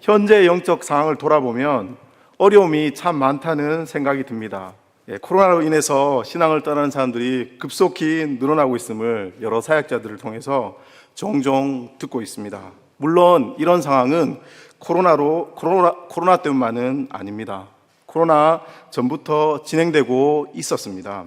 현재 영적 상황을 돌아보면 어려움이 참 많다는 생각이 듭니다. 예, 코로나로 인해서 신앙을 떠나는 사람들이 급속히 늘어나고 있음을 여러 사역자들을 통해서 종종 듣고 있습니다. 물론 이런 상황은 코로나로 코로나 코로나 때문만은 아닙니다. 코로나 전부터 진행되고 있었습니다.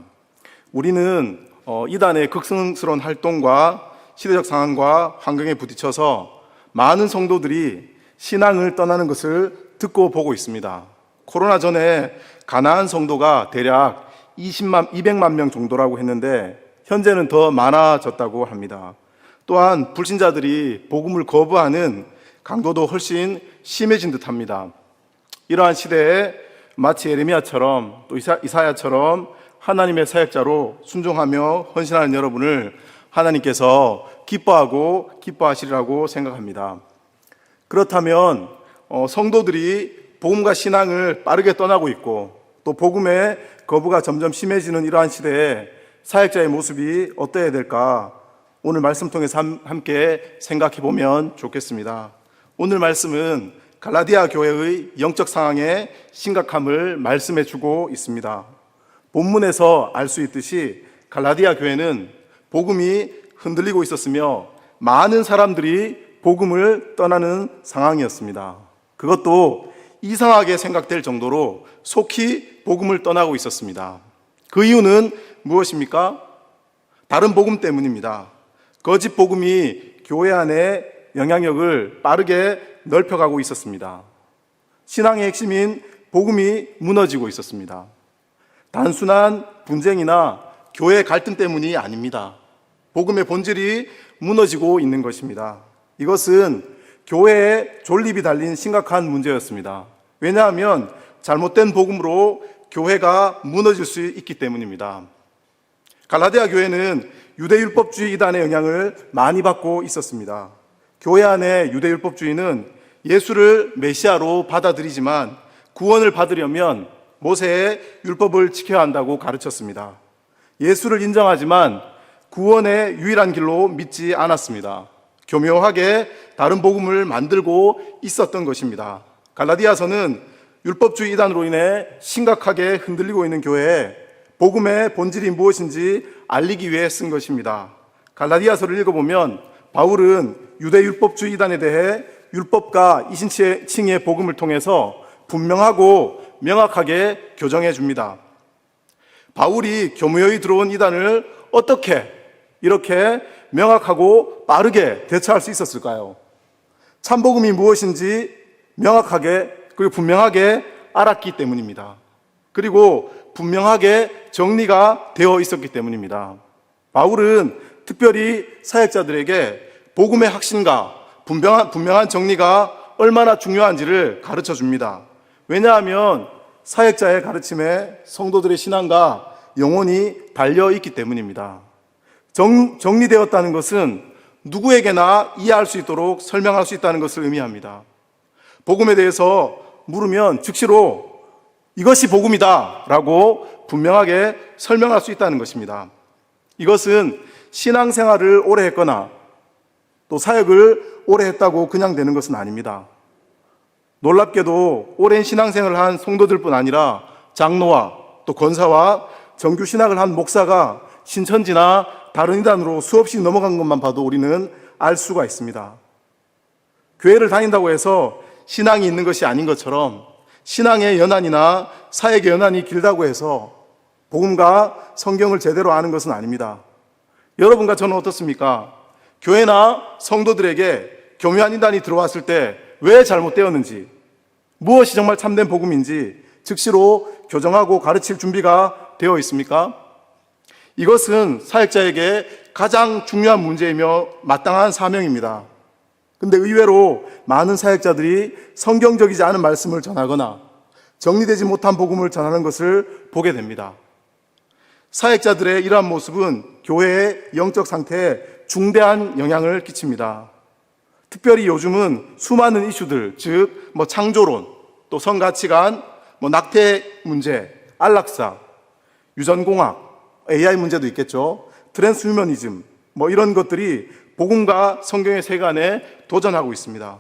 우리는 어, 이단의 극성스러운 활동과 시대적 상황과 환경에 부딪혀서 많은 성도들이 신앙을 떠나는 것을 듣고 보고 있습니다. 코로나 전에 가나안 성도가 대략 20만, 200만 명 정도라고 했는데 현재는 더 많아졌다고 합니다. 또한 불신자들이 복음을 거부하는 강도도 훨씬 심해진 듯 합니다. 이러한 시대에 마치 예레미야처럼 또 이사, 이사야처럼 하나님의 사역자로 순종하며 헌신하는 여러분을 하나님께서 기뻐하고 기뻐하시리라고 생각합니다. 그렇다면 어, 성도들이 복음과 신앙을 빠르게 떠나고 있고 또 복음의 거부가 점점 심해지는 이러한 시대에 사역자의 모습이 어떠해야 될까 오늘 말씀 통해서 함- 함께 생각해 보면 좋겠습니다. 오늘 말씀은 갈라디아 교회의 영적 상황의 심각함을 말씀해 주고 있습니다. 본문에서 알 수 있듯이 갈라디아 교회는 복음이 흔들리고 있었으며 많은 사람들이 복음을 떠나는 상황이었습니다. 그것도 이상하게 생각될 정도로 속히 복음을 떠나고 있었습니다. 그 이유는 무엇입니까? 다른 복음 때문입니다. 거짓 복음이 교회 안에 영향력을 빠르게 넓혀가고 있었습니다. 신앙의 핵심인 복음이 무너지고 있었습니다. 단순한 분쟁이나 교회 갈등 때문이 아닙니다. 복음의 본질이 무너지고 있는 것입니다. 이것은 교회에 존립이 달린 심각한 문제였습니다. 왜냐하면 잘못된 복음으로 교회가 무너질 수 있기 때문입니다. 갈라디아 교회는 유대율법주의 이단의 영향을 많이 받고 있었습니다. 교회 안에 유대율법주의는 예수를 메시아로 받아들이지만 구원을 받으려면 모세의 율법을 지켜야 한다고 가르쳤습니다. 예수를 인정하지만 구원의 유일한 길로 믿지 않았습니다. 교묘하게 다른 복음을 만들고 있었던 것입니다. 갈라디아서는 율법주의 이단으로 인해 심각하게 흔들리고 있는 교회에 복음의 본질이 무엇인지 알리기 위해 쓴 것입니다. 갈라디아서를 읽어보면 바울은 유대 율법주의 이단에 대해 율법과 이신칭의 복음을 통해서 분명하고 명확하게 교정해 줍니다. 바울이 교무여에 들어온 이단을 어떻게 이렇게 명확하고 빠르게 대처할 수 있었을까요? 참복음이 무엇인지 명확하게 그리고 분명하게 알았기 때문입니다. 그리고 분명하게 정리가 되어 있었기 때문입니다. 바울은 특별히 사역자들에게 복음의 확신과 분명한, 분명한 정리가 얼마나 중요한지를 가르쳐 줍니다. 왜냐하면 사역자의 가르침에 성도들의 신앙과 영혼이 달려 있기 때문입니다. 정, 정리되었다는 것은 누구에게나 이해할 수 있도록 설명할 수 있다는 것을 의미합니다. 복음에 대해서 물으면 즉시로 이것이 복음이다 라고 분명하게 설명할 수 있다는 것입니다. 이것은 신앙생활을 오래 했거나 또 사역을 오래 했다고 그냥 되는 것은 아닙니다. 놀랍게도 오랜 신앙생활을 한 성도들뿐 아니라 장로와 또 권사와 정규 신학을 한 목사가 신천지나 다른 이단으로 수없이 넘어간 것만 봐도 우리는 알 수가 있습니다. 교회를 다닌다고 해서 신앙이 있는 것이 아닌 것처럼 신앙의 연한이나 사역의 연한이 길다고 해서 복음과 성경을 제대로 아는 것은 아닙니다. 여러분과 저는 어떻습니까? 교회나 성도들에게 교묘한 인단이 들어왔을 때 왜 잘못되었는지, 무엇이 정말 참된 복음인지 즉시로 교정하고 가르칠 준비가 되어 있습니까? 이것은 사역자에게 가장 중요한 문제이며 마땅한 사명입니다. 근데 의외로 많은 사역자들이 성경적이지 않은 말씀을 전하거나 정리되지 못한 복음을 전하는 것을 보게 됩니다. 사역자들의 이러한 모습은 교회의 영적 상태에 중대한 영향을 끼칩니다. 특별히 요즘은 수많은 이슈들, 즉, 뭐 창조론, 또 성가치관, 뭐 낙태 문제, 안락사, 유전공학, AI 문제도 있겠죠. 트랜스휴머니즘, 뭐 이런 것들이 복음과 성경의 세간에 도전하고 있습니다.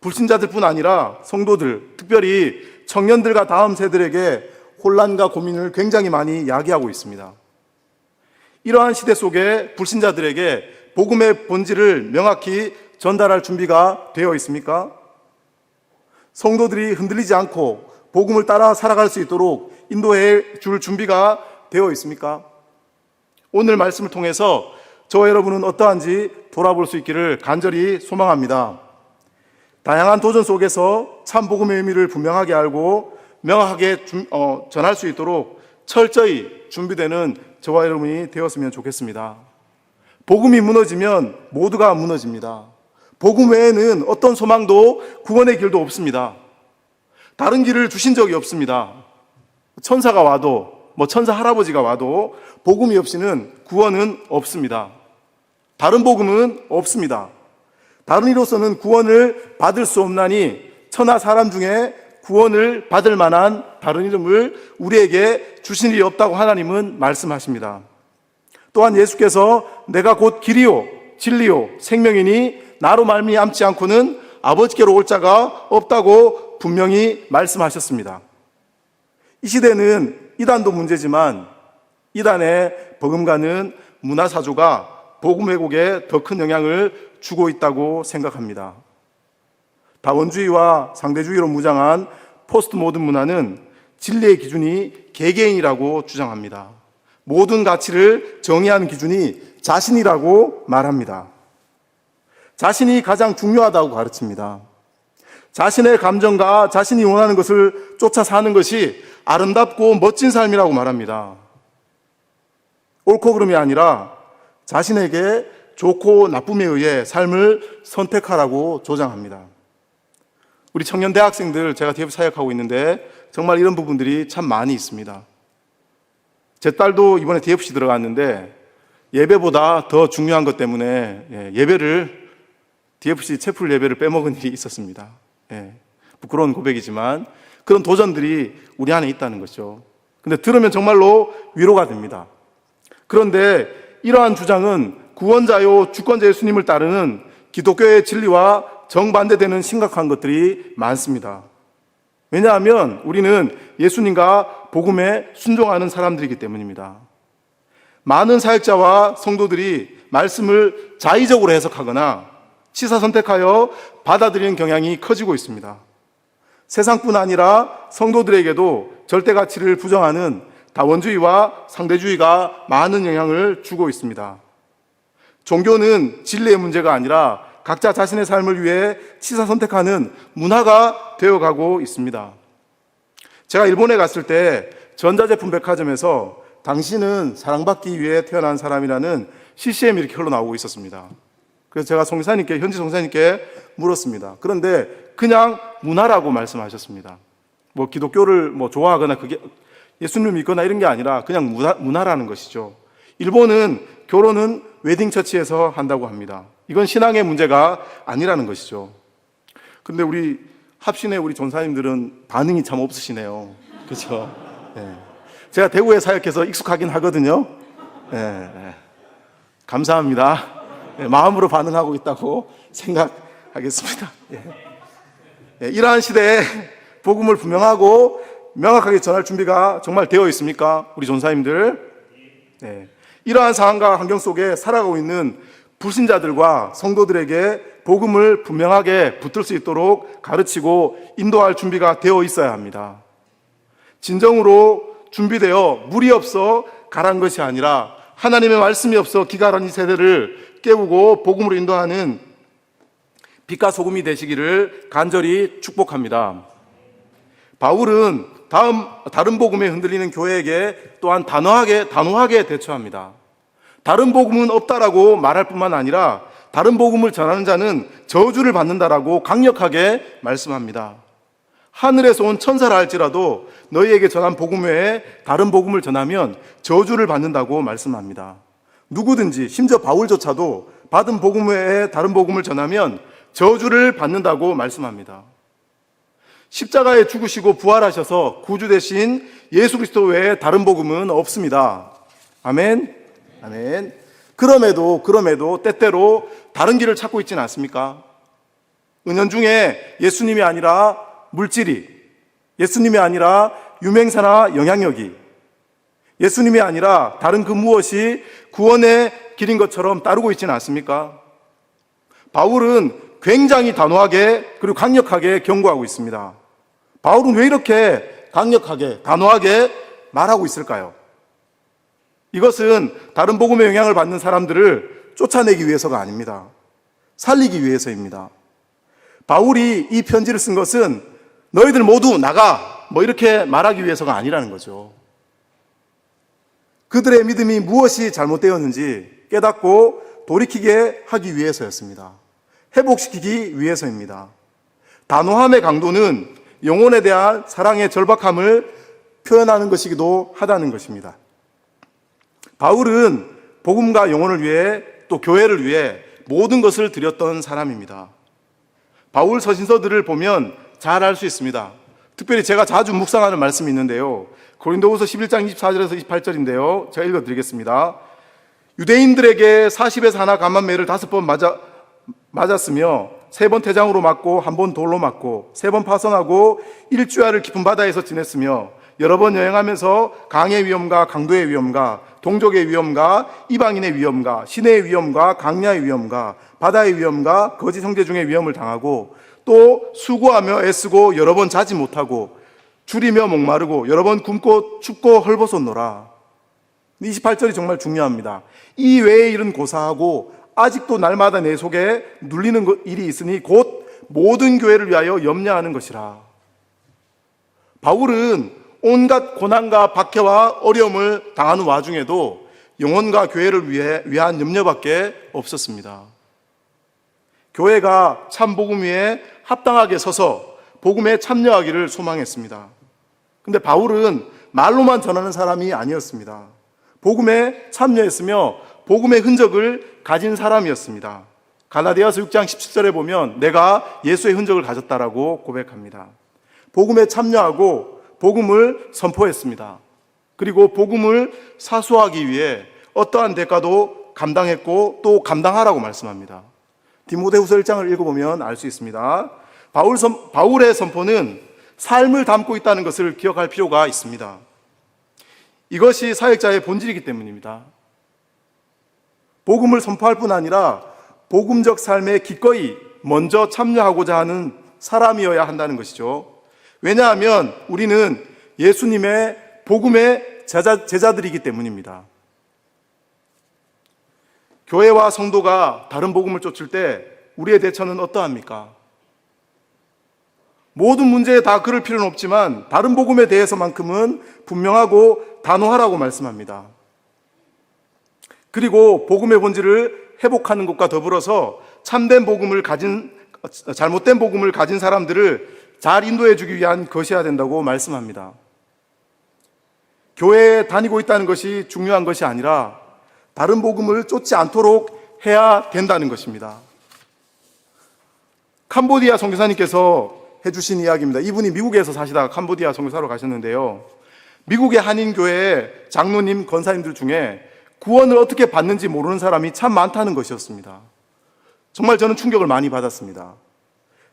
불신자들뿐 아니라 성도들, 특별히 청년들과 다음 세대에게 혼란과 고민을 굉장히 많이 야기하고 있습니다. 이러한 시대 속에 불신자들에게 복음의 본질을 명확히 전달할 준비가 되어 있습니까? 성도들이 흔들리지 않고 복음을 따라 살아갈 수 있도록 인도해 줄 준비가 되어 있습니까? 오늘 말씀을 통해서 저와 여러분은 어떠한지 돌아볼 수 있기를 간절히 소망합니다. 다양한 도전 속에서 참 복음의 의미를 분명하게 알고 명확하게 준- 어, 전할 수 있도록 철저히 준비되는 저와 여러분이 되었으면 좋겠습니다. 복음이 무너지면 모두가 무너집니다. 복음 외에는 어떤 소망도 구원의 길도 없습니다. 다른 길을 주신 적이 없습니다. 천사가 와도, 뭐 천사 할아버지가 와도 복음이 없이는 구원은 없습니다. 다른 복음은 없습니다. 다른 이로서는 구원을 받을 수 없나니 천하 사람 중에 구원을 받을 만한 다른 이름을 우리에게 주신 일이 없다고 하나님은 말씀하십니다. 또한 예수께서 내가 곧 길이요 진리요 생명이니 나로 말미암지 않고는 아버지께로 올 자가 없다고 분명히 말씀하셨습니다. 이 시대는 이단도 문제지만 이단의 버금가는 문화사조가 복음 왜곡에 더 큰 영향을 주고 있다고 생각합니다. 다원주의와 상대주의로 무장한 포스트 모든 문화는 진리의 기준이 개개인이라고 주장합니다. 모든 가치를 정의하는 기준이 자신이라고 말합니다. 자신이 가장 중요하다고 가르칩니다. 자신의 감정과 자신이 원하는 것을 쫓아 사는 것이 아름답고 멋진 삶이라고 말합니다. 옳고 그름이 아니라 자신에게 좋고 나쁨에 의해 삶을 선택하라고 조장합니다. 우리 청년 대학생들 제가 DF 사역하고 있는데 정말 이런 부분들이 참 많이 있습니다. 제 딸도 이번에 DFC 들어갔는데 예배보다 더 중요한 것 때문에 예, 예배를 DFC 채플 예배를 빼먹은 일이 있었습니다. 예, 부끄러운 고백이지만 그런 도전들이 우리 안에 있다는 거죠. 근데 들으면 정말로 위로가 됩니다. 그런데 이러한 주장은 구원자요 주권자 예수님을 따르는 기독교의 진리와 정반대되는 심각한 것들이 많습니다. 왜냐하면 우리는 예수님과 복음에 순종하는 사람들이기 때문입니다. 많은 사역자와 성도들이 말씀을 자의적으로 해석하거나 치사 선택하여 받아들이는 경향이 커지고 있습니다. 세상뿐 아니라 성도들에게도 절대 가치를 부정하는 다원주의와 상대주의가 많은 영향을 주고 있습니다. 종교는 진리의 문제가 아니라 각자 자신의 삶을 위해 치사 선택하는 문화가 되어가고 있습니다. 제가 일본에 갔을 때 전자제품 백화점에서 당신은 사랑받기 위해 태어난 사람이라는 CCM이 이렇게 흘러나오고 있었습니다. 그래서 제가 송사님께, 현지 송사님께 물었습니다. 그런데 그냥 문화라고 말씀하셨습니다. 뭐 기독교를 뭐 좋아하거나 그게 예수님을 믿거나 이런 게 아니라 그냥 문화, 문화라는 것이죠. 일본은 결혼은 웨딩 처치에서 한다고 합니다. 이건 신앙의 문제가 아니라는 것이죠. 근데 우리 합신의 우리 전사님들은 반응이 참 없으시네요. 그렇죠? 예. 제가 대구에 사역해서 익숙하긴 하거든요. 예, 예. 감사합니다. 예, 마음으로 반응하고 있다고 생각하겠습니다. 예. 예, 이러한 시대에 복음을 분명하고 명확하게 전할 준비가 정말 되어 있습니까? 우리 전사님들. 네. 이러한 상황과 환경 속에 살아가고 있는 불신자들과 성도들에게 복음을 분명하게 붙들 수 있도록 가르치고 인도할 준비가 되어 있어야 합니다. 진정으로 준비되어 물이 없어 가란 것이 아니라 하나님의 말씀이 없어 기가란 이 세대를 깨우고 복음으로 인도하는 빛과 소금이 되시기를 간절히 축복합니다. 바울은 다음 다른 복음에 흔들리는 교회에게 또한 단호하게 단호하게 대처합니다. 다른 복음은 없다라고 말할 뿐만 아니라 다른 복음을 전하는 자는 저주를 받는다라고 강력하게 말씀합니다. 하늘에서 온 천사라 할지라도 너희에게 전한 복음 외에 다른 복음을 전하면 저주를 받는다고 말씀합니다. 누구든지 심지어 바울조차도 받은 복음 외에 다른 복음을 전하면 저주를 받는다고 말씀합니다. 십자가에 죽으시고 부활하셔서 구주 대신 예수 그리스도 외에 다른 복음은 없습니다. 아멘. 아멘. 그럼에도 그럼에도 때때로 다른 길을 찾고 있지는 않습니까? 은연 중에 예수님이 아니라 물질이, 예수님이 아니라 유명사나 영향력이, 예수님이 아니라 다른 그 무엇이 구원의 길인 것처럼 따르고 있지는 않습니까? 바울은 굉장히 단호하게 그리고 강력하게 경고하고 있습니다. 바울은 왜 이렇게 강력하게, 단호하게 말하고 있을까요? 이것은 다른 복음의 영향을 받는 사람들을 쫓아내기 위해서가 아닙니다. 살리기 위해서입니다. 바울이 이 편지를 쓴 것은 너희들 모두 나가! 뭐 이렇게 말하기 위해서가 아니라는 거죠. 그들의 믿음이 무엇이 잘못되었는지 깨닫고 돌이키게 하기 위해서였습니다. 회복시키기 위해서입니다. 단호함의 강도는 영혼에 대한 사랑의 절박함을 표현하는 것이기도 하다는 것입니다. 바울은 복음과 영혼을 위해 또 교회를 위해 모든 것을 드렸던 사람입니다. 바울 서신서들을 보면 잘 알 수 있습니다. 특별히 제가 자주 묵상하는 말씀이 있는데요. 고린도후서 11장 24절에서 28절인데요. 제가 읽어 드리겠습니다. 유대인들에게 40에서 하나 감만매를 다섯 번 맞아 맞았으며 세 번 태장으로 맞고 한 번 돌로 맞고 세 번 파선하고 일주야를 깊은 바다에서 지냈으며 여러 번 여행하면서 강의 위험과 강도의 위험과 동족의 위험과 이방인의 위험과 시내의 위험과 강야의 위험과 바다의 위험과 거짓 형제 중의 위험을 당하고 또 수고하며 애쓰고 여러 번 자지 못하고 줄이며 목마르고 여러 번 굶고 춥고 헐벗었노라. 28절이 정말 중요합니다. 이 외의 일은 고사하고 아직도 날마다 내 속에 눌리는 것- 일이 있으니 곧 모든 교회를 위하여 염려하는 것이라. 바울은 온갖 고난과 박해와 어려움을 당하는 와중에도 영혼과 교회를 위해 위한 염려밖에 없었습니다. 교회가 참 복음 위에 합당하게 서서 복음에 참여하기를 소망했습니다. 근데 바울은 말로만 전하는 사람이 아니었습니다. 복음에 참여했으며 복음의 흔적을 가진 사람이었습니다. 갈라디아서 6장 17절에 보면 내가 예수의 흔적을 가졌다라고 고백합니다. 복음에 참여하고 복음을 선포했습니다. 그리고 복음을 사수하기 위해 어떠한 대가도 감당했고 또 감당하라고 말씀합니다. 디모데후서 1장을 읽어보면 알 수 있습니다. 바울 선, 바울의 선포는 삶을 담고 있다는 것을 기억할 필요가 있습니다. 이것이 사역자의 본질이기 때문입니다. 복음을 선포할 뿐 아니라 복음적 삶에 기꺼이 먼저 참여하고자 하는 사람이어야 한다는 것이죠. 왜냐하면 우리는 예수님의 복음의 제자, 제자들이기 때문입니다. 교회와 성도가 다른 복음을 쫓을 때 우리의 대처는 어떠합니까? 모든 문제에 다 그럴 필요는 없지만 다른 복음에 대해서만큼은 분명하고 단호하라고 말씀합니다. 그리고 복음의 본질을 회복하는 것과 더불어서 참된 복음을 가진 잘못된 복음을 가진 사람들을 잘 인도해 주기 위한 것이어야 된다고 말씀합니다. 교회에 다니고 있다는 것이 중요한 것이 아니라 다른 복음을 쫓지 않도록 해야 된다는 것입니다. 캄보디아 선교사님께서 해주신 이야기입니다. 이분이 미국에서 사시다가 캄보디아 선교사로 가셨는데요. 미국의 한인교회 장로님, 권사님들 중에 구원을 어떻게 받는지 모르는 사람이 참 많다는 것이었습니다. 정말 저는 충격을 많이 받았습니다.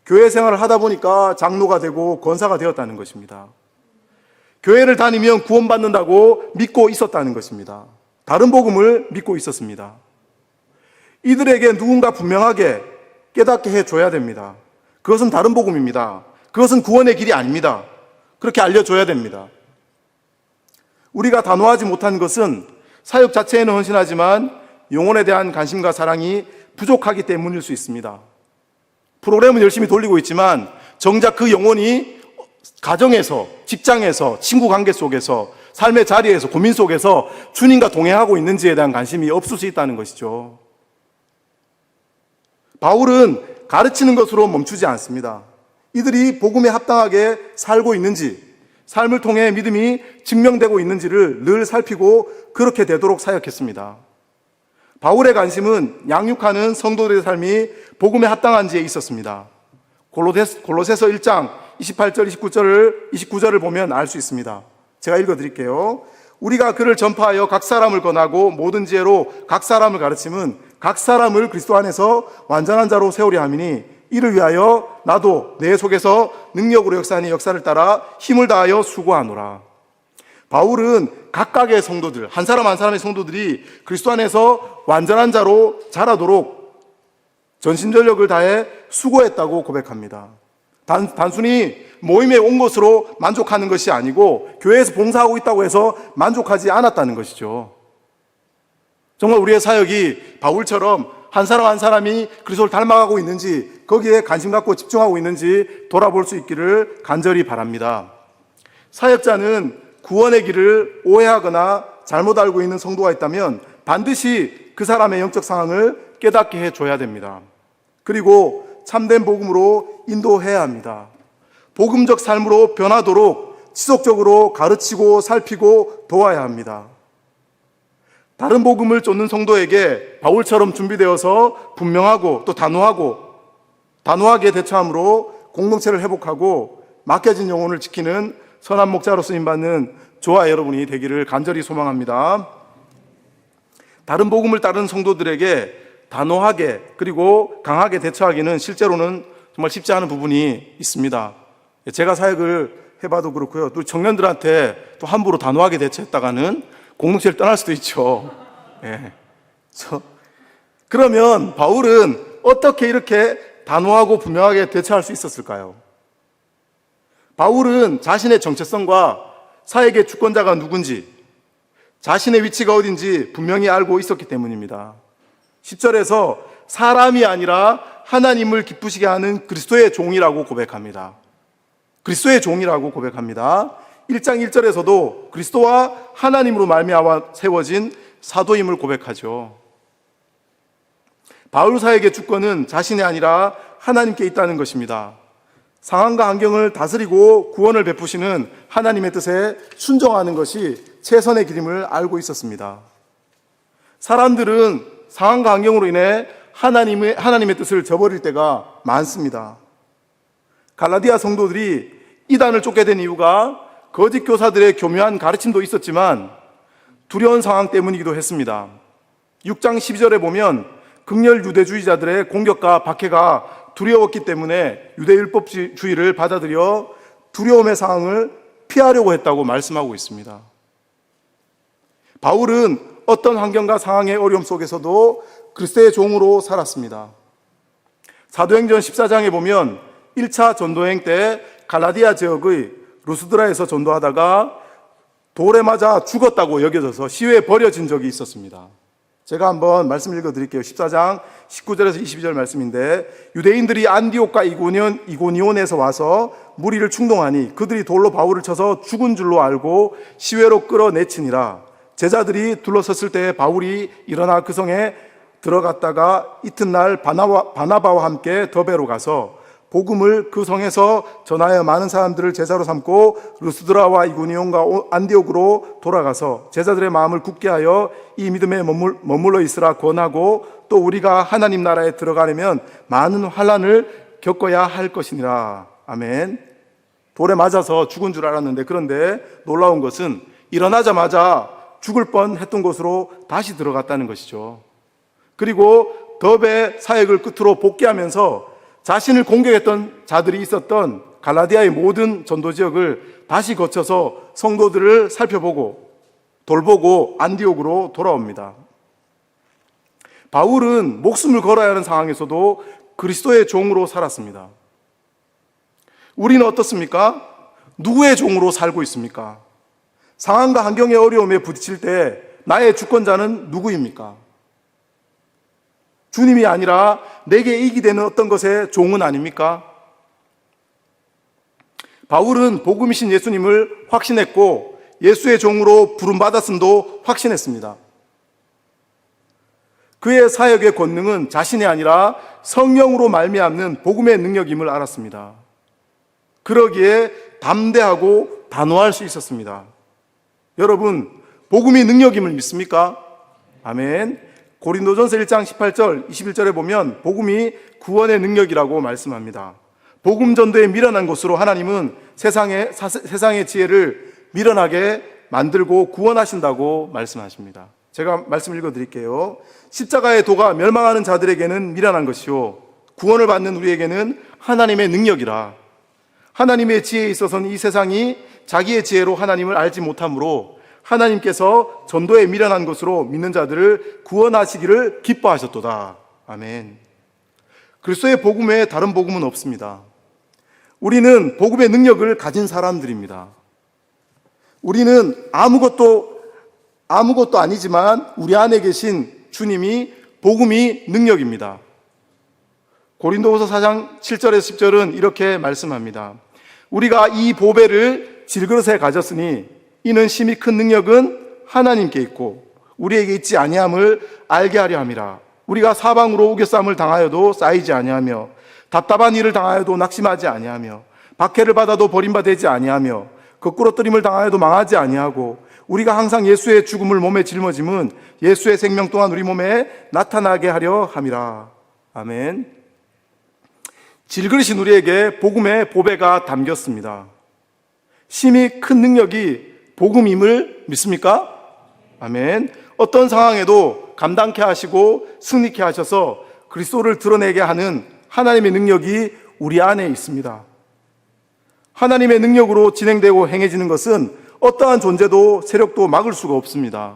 교회 생활을 하다 보니까 장로가 되고 권사가 되었다는 것입니다. 교회를 다니면 구원받는다고 믿고 있었다는 것입니다. 다른 복음을 믿고 있었습니다. 이들에게 누군가 분명하게 깨닫게 해줘야 됩니다. 그것은 다른 복음입니다. 그것은 구원의 길이 아닙니다. 그렇게 알려줘야 됩니다. 우리가 단호하지 못한 것은 사역 자체에는 헌신하지만 영혼에 대한 관심과 사랑이 부족하기 때문일 수 있습니다. 프로그램은 열심히 돌리고 있지만 정작 그 영혼이 가정에서, 직장에서, 친구 관계 속에서, 삶의 자리에서, 고민 속에서 주님과 동행하고 있는지에 대한 관심이 없을 수 있다는 것이죠. 바울은 가르치는 것으로 멈추지 않습니다. 이들이 복음에 합당하게 살고 있는지, 삶을 통해 믿음이 증명되고 있는지를 늘 살피고 그렇게 되도록 사역했습니다. 바울의 관심은 양육하는 성도들의 삶이 복음에 합당한지에 있었습니다. 골로새서 1장 28절, 29절을 29절을 보면 알 수 있습니다. 제가 읽어 드릴게요. 우리가 그를 전파하여 각 사람을 권하고 모든 지혜로 각 사람을 가르침은 각 사람을 그리스도 안에서 완전한 자로 세우려 함이니 이를 위하여 나도 내 속에서 능력으로 역사하니 역사를 따라 힘을 다하여 수고하노라. 바울은 각각의 성도들, 한 사람 한 사람의 성도들이 그리스도 안에서 완전한 자로 자라도록 전심전력을 다해 수고했다고 고백합니다. 단, 단순히 모임에 온 것으로 만족하는 것이 아니고 교회에서 봉사하고 있다고 해서 만족하지 않았다는 것이죠. 정말 우리의 사역이 바울처럼 한 사람 한 사람이 그리스도를 닮아가고 있는지 거기에 관심 갖고 집중하고 있는지 돌아볼 수 있기를 간절히 바랍니다. 사역자는 구원의 길을 오해하거나 잘못 알고 있는 성도가 있다면 반드시 그 사람의 영적 상황을 깨닫게 해줘야 됩니다. 그리고 참된 복음으로 인도해야 합니다. 복음적 삶으로 변하도록 지속적으로 가르치고 살피고 도와야 합니다. 다른 복음을 쫓는 성도에게 바울처럼 준비되어서 분명하고 또 단호하고 단호하게 대처함으로 공동체를 회복하고 맡겨진 영혼을 지키는 선한 목자로 쓰임받는 저와 여러분이 되기를 간절히 소망합니다. 다른 복음을 따르는 성도들에게 단호하게 그리고 강하게 대처하기는 실제로는 정말 쉽지 않은 부분이 있습니다. 제가 사역을 해봐도 그렇고요. 또 청년들한테 또 함부로 단호하게 대처했다가는 공동체를 떠날 수도 있죠. 예. 저, 그러면 바울은 어떻게 이렇게 단호하고 분명하게 대처할 수 있었을까요? 바울은 자신의 정체성과 사역의 주권자가 누군지, 자신의 위치가 어딘지 분명히 알고 있었기 때문입니다. 10절에서 사람이 아니라 하나님을 기쁘시게 하는 그리스도의 종이라고 고백합니다. 그리스도의 종이라고 고백합니다. 1장 1절에서도 그리스도와 하나님으로 말미암아 세워진 사도임을 고백하죠. 바울 사역의 주권은 자신이 아니라 하나님께 있다는 것입니다. 상황과 환경을 다스리고 구원을 베푸시는 하나님의 뜻에 순종하는 것이 최선의 길임을 알고 있었습니다. 사람들은 상황과 환경으로 인해 하나님의, 하나님의 뜻을 저버릴 때가 많습니다. 갈라디아 성도들이 이단을 쫓게 된 이유가 거짓 교사들의 교묘한 가르침도 있었지만 두려운 상황 때문이기도 했습니다. 6장 12절에 보면 극렬 유대주의자들의 공격과 박해가 두려웠기 때문에 유대율법주의를 받아들여 두려움의 상황을 피하려고 했다고 말씀하고 있습니다. 바울은 어떤 환경과 상황의 어려움 속에서도 그리스도의 종으로 살았습니다. 사도행전 14장에 보면 1차 전도행 때 갈라디아 지역의 루스드라에서 전도하다가 돌에 맞아 죽었다고 여겨져서 시외에 버려진 적이 있었습니다. 제가 한번 말씀 읽어 드릴게요. 14장 19절에서 22절 말씀인데 유대인들이 안디옥과 이고니온, 이고니온에서 와서 무리를 충동하니 그들이 돌로 바울을 쳐서 죽은 줄로 알고 시외로 끌어내치니라. 제자들이 둘러섰을 때 바울이 일어나 그 성에 들어갔다가 이튿날 바나바, 바나바와 함께 더베로 가서 복음을 그 성에서 전하여 많은 사람들을 제자로 삼고 루스드라와 이구니온과 안디옥으로 돌아가서 제자들의 마음을 굳게 하여 이 믿음에 머물, 머물러 있으라 권하고 또 우리가 하나님 나라에 들어가려면 많은 환란을 겪어야 할 것이니라. 아멘. 돌에 맞아서 죽은 줄 알았는데 그런데 놀라운 것은 일어나자마자 죽을 뻔 했던 곳으로 다시 들어갔다는 것이죠. 그리고 더베 사역을 끝으로 복귀하면서 자신을 공격했던 자들이 있었던 갈라디아의 모든 전도 지역을 다시 거쳐서 성도들을 살펴보고 돌보고 안디옥으로 돌아옵니다. 바울은 목숨을 걸어야 하는 상황에서도 그리스도의 종으로 살았습니다. 우리는 어떻습니까? 누구의 종으로 살고 있습니까? 상황과 환경의 어려움에 부딪힐 때 나의 주권자는 누구입니까? 주님이 아니라 내게 이익이 되는 어떤 것의 종은 아닙니까? 바울은 복음이신 예수님을 확신했고 예수의 종으로 부름받았음도 확신했습니다. 그의 사역의 권능은 자신이 아니라 성령으로 말미암는 복음의 능력임을 알았습니다. 그러기에 담대하고 단호할 수 있었습니다. 여러분, 복음이 능력임을 믿습니까? 아멘. 고린도전서 1장 18절, 21절에 보면 복음이 구원의 능력이라고 말씀합니다. 복음 전도에 미련한 곳으로 하나님은 세상의 사, 세상의 지혜를 미련하게 만들고 구원하신다고 말씀하십니다. 제가 말씀 읽어 드릴게요. 십자가의 도가 멸망하는 자들에게는 미련한 것이요 구원을 받는 우리에게는 하나님의 능력이라. 하나님의 지혜에 있어서는 이 세상이 자기의 지혜로 하나님을 알지 못하므로 하나님께서 전도에 미련한 것으로 믿는 자들을 구원하시기를 기뻐하셨도다. 아멘. 그리스도의 복음에 다른 복음은 없습니다. 우리는 복음의 능력을 가진 사람들입니다. 우리는 아무것도 아무것도 아니지만 우리 안에 계신 주님이 복음이 능력입니다. 고린도후서 4장 7절에서 10절은 이렇게 말씀합니다. 우리가 이 보배를 질그릇에 가졌으니 이는 심히 큰 능력은 하나님께 있고 우리에게 있지 아니함을 알게 하려 함이라. 우리가 사방으로 우겨쌈을 당하여도 쌓이지 아니하며 답답한 일을 당하여도 낙심하지 아니하며 박해를 받아도 버림받지 아니하며 거꾸로 뜨림을 당하여도 망하지 아니하고 우리가 항상 예수의 죽음을 몸에 짊어짐은 예수의 생명 또한 우리 몸에 나타나게 하려 함이라. 아멘. 질그릇인 우리에게 복음의 보배가 담겼습니다. 심히 큰 능력이 복음임을 믿습니까? 아멘. 어떤 상황에도 감당케 하시고 승리케 하셔서 그리스도를 드러내게 하는 하나님의 능력이 우리 안에 있습니다. 하나님의 능력으로 진행되고 행해지는 것은 어떠한 존재도 세력도 막을 수가 없습니다.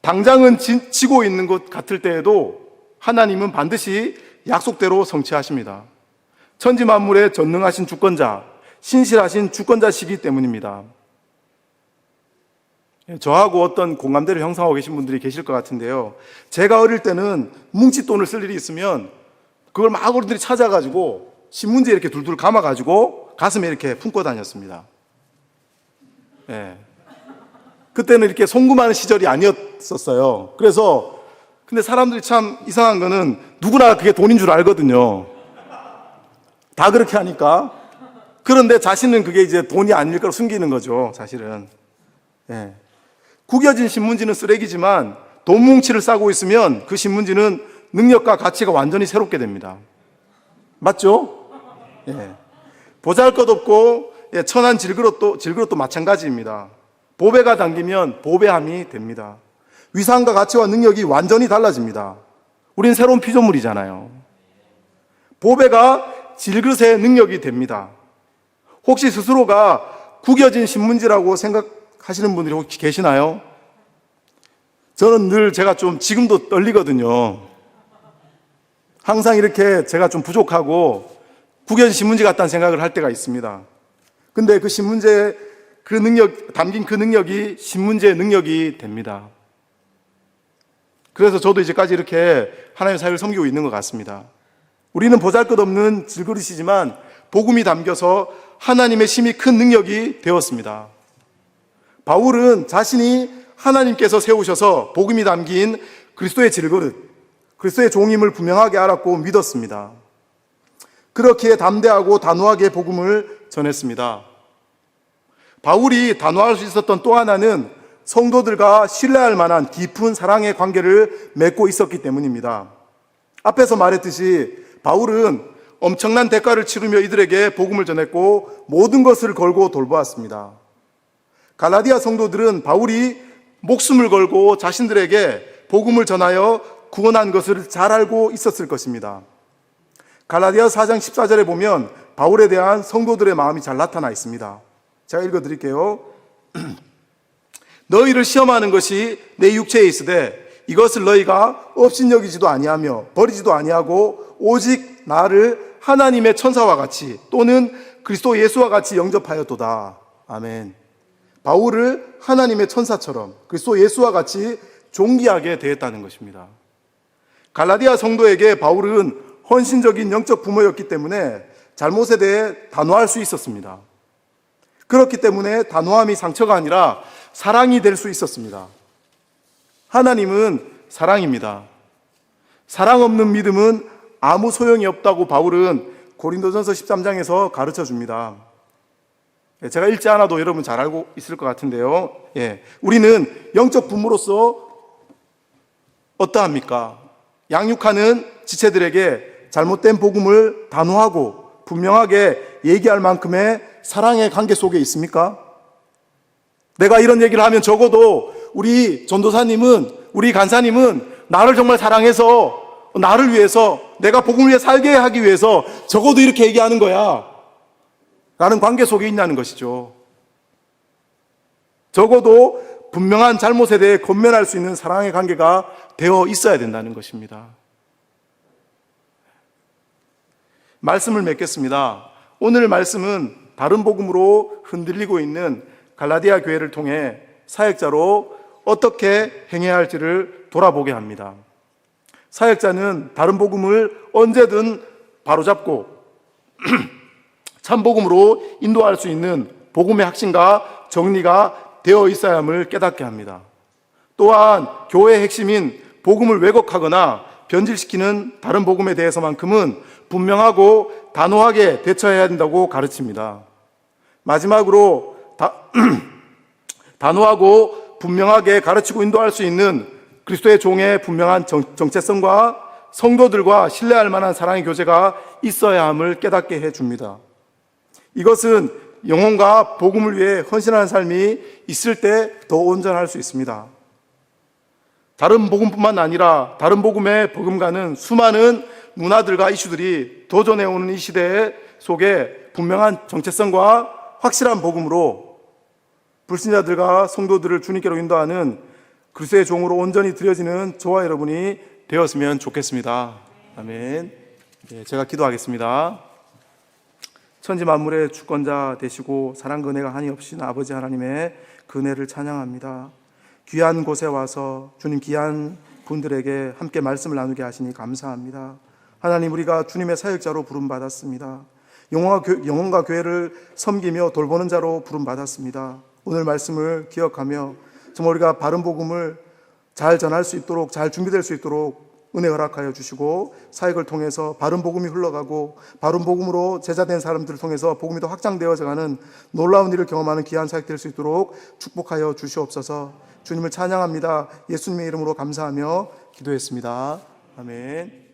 당장은 지, 지고 있는 것 같을 때에도 하나님은 반드시 약속대로 성취하십니다. 천지 만물의 전능하신 주권자, 신실하신 주권자시기 때문입니다. 예, 저하고 어떤 공감대를 형성하고 계신 분들이 계실 것 같은데요. 제가 어릴 때는 뭉칫돈을 쓸 일이 있으면 그걸 막 어른들이 찾아가지고 신문지에 이렇게 둘둘 감아가지고 가슴에 이렇게 품고 다녔습니다. 예. 그때는 이렇게 송금하는 시절이 아니었었어요. 그래서 근데 사람들이 참 이상한 거는 누구나 그게 돈인 줄 알거든요. 다 그렇게 하니까. 그런데 자신은 그게 이제 돈이 아닐 걸 숨기는 거죠, 사실은. 예. 구겨진 신문지는 쓰레기지만 돈 뭉치를 싸고 있으면 그 신문지는 능력과 가치가 완전히 새롭게 됩니다. 맞죠? 예. 보잘 것 없고 예, 천한 질그릇도 질그릇도 마찬가지입니다. 보배가 담기면 보배함이 됩니다. 위상과 가치와 능력이 완전히 달라집니다. 우린 새로운 피조물이잖아요. 보배가 질그릇의 능력이 됩니다. 혹시 스스로가 구겨진 신문지라고 생각하시는 분들이 혹시 계시나요? 저는 늘 제가 좀 지금도 떨리거든요. 항상 이렇게 제가 좀 부족하고 구겨진 신문지 같다는 생각을 할 때가 있습니다. 근데 그 신문지의 그 능력, 담긴 그 능력이 신문지의 능력이 됩니다. 그래서 저도 이제까지 이렇게 하나님의 사역을 섬기고 있는 것 같습니다. 우리는 보잘 것 없는 질그릇이지만 복음이 담겨서 하나님의 심히 큰 능력이 되었습니다. 바울은 자신이 하나님께서 세우셔서 복음이 담긴 그리스도의 질그릇, 그리스도의 종임을 분명하게 알았고 믿었습니다. 그렇게 담대하고 단호하게 복음을 전했습니다. 바울이 단호할 수 있었던 또 하나는 성도들과 신뢰할 만한 깊은 사랑의 관계를 맺고 있었기 때문입니다. 앞에서 말했듯이 바울은 엄청난 대가를 치르며 이들에게 복음을 전했고 모든 것을 걸고 돌보았습니다. 갈라디아 성도들은 바울이 목숨을 걸고 자신들에게 복음을 전하여 구원한 것을 잘 알고 있었을 것입니다. 갈라디아 4장 14절에 보면 바울에 대한 성도들의 마음이 잘 나타나 있습니다. 제가 읽어 드릴게요. 너희를 시험하는 것이 내 육체에 있으되 이것을 너희가 업신여기지도 아니하며 버리지도 아니하고 오직 나를 하나님의 천사와 같이 또는 그리스도 예수와 같이 영접하였도다. 아멘. 바울을 하나님의 천사처럼 그리스도 예수와 같이 존귀하게 대했다는 것입니다. 갈라디아 성도에게 바울은 헌신적인 영적 부모였기 때문에 잘못에 대해 단호할 수 있었습니다. 그렇기 때문에 단호함이 상처가 아니라 사랑이 될 수 있었습니다. 하나님은 사랑입니다. 사랑 없는 믿음은 아무 소용이 없다고 바울은 고린도전서 13장에서 가르쳐 줍니다. 예, 제가 읽지 않아도 여러분 잘 알고 있을 것 같은데요. 예. 우리는 영적 부모로서 어떠합니까? 양육하는 지체들에게 잘못된 복음을 단호하고 분명하게 얘기할 만큼의 사랑의 관계 속에 있습니까? 내가 이런 얘기를 하면 적어도 우리 전도사님은, 우리 간사님은 나를 정말 사랑해서 나를 위해서 내가 복음을 위해 살게 하기 위해서 적어도 이렇게 얘기하는 거야. 라는 관계 속에 있냐는 것이죠. 적어도 분명한 잘못에 대해 권면할 수 있는 사랑의 관계가 되어 있어야 된다는 것입니다. 말씀을 맺겠습니다. 오늘 말씀은 다른 복음으로 흔들리고 있는 갈라디아 교회를 통해 사역자로 어떻게 행해야 할지를 돌아보게 합니다. 사역자는 다른 복음을 언제든 바로잡고 참 복음으로 인도할 수 있는 복음의 확신과 정리가 되어 있어야 함을 깨닫게 합니다. 또한 교회의 핵심인 복음을 왜곡하거나 변질시키는 다른 복음에 대해서만큼은 분명하고 단호하게 대처해야 된다고 가르칩니다. 마지막으로 다, 단호하고 분명하게 가르치고 인도할 수 있는 그리스도의 종의 분명한 정, 정체성과 성도들과 신뢰할 만한 사랑의 교제가 있어야 함을 깨닫게 해 줍니다. 이것은 영혼과 복음을 위해 헌신하는 삶이 있을 때 더 온전할 수 있습니다. 다른 복음뿐만 아니라 다른 복음에 버금가는 수많은 문화들과 이슈들이 도전해 오는 이 시대 속에 분명한 정체성과 확실한 복음으로 불신자들과 성도들을 주님께로 인도하는 그리스도의 종으로 온전히 드려지는 저와 여러분이 되었으면 좋겠습니다. 아멘. 예, 제가 기도하겠습니다. 천지 만물의 주권자 되시고 사랑 근혜가 한이 없으신 아버지 하나님의 근혜를 찬양합니다. 귀한 곳에 와서 주님 귀한 분들에게 함께 말씀을 나누게 하시니 감사합니다. 하나님 우리가 주님의 사역자로 부름 받았습니다. 영혼과 교회를 섬기며 돌보는 자로 부름 받았습니다. 오늘 말씀을 기억하며 정말 우리가 바른 복음을 잘 전할 수 있도록 잘 준비될 수 있도록 은혜 허락하여 주시고 사역을 통해서 바른 복음이 흘러가고 바른 복음으로 제자된 사람들을 통해서 복음이 더 확장되어져 가는 놀라운 일을 경험하는 귀한 사역 될 수 있도록 축복하여 주시옵소서. 주님을 찬양합니다. 예수님의 이름으로 감사하며 기도했습니다. 아멘.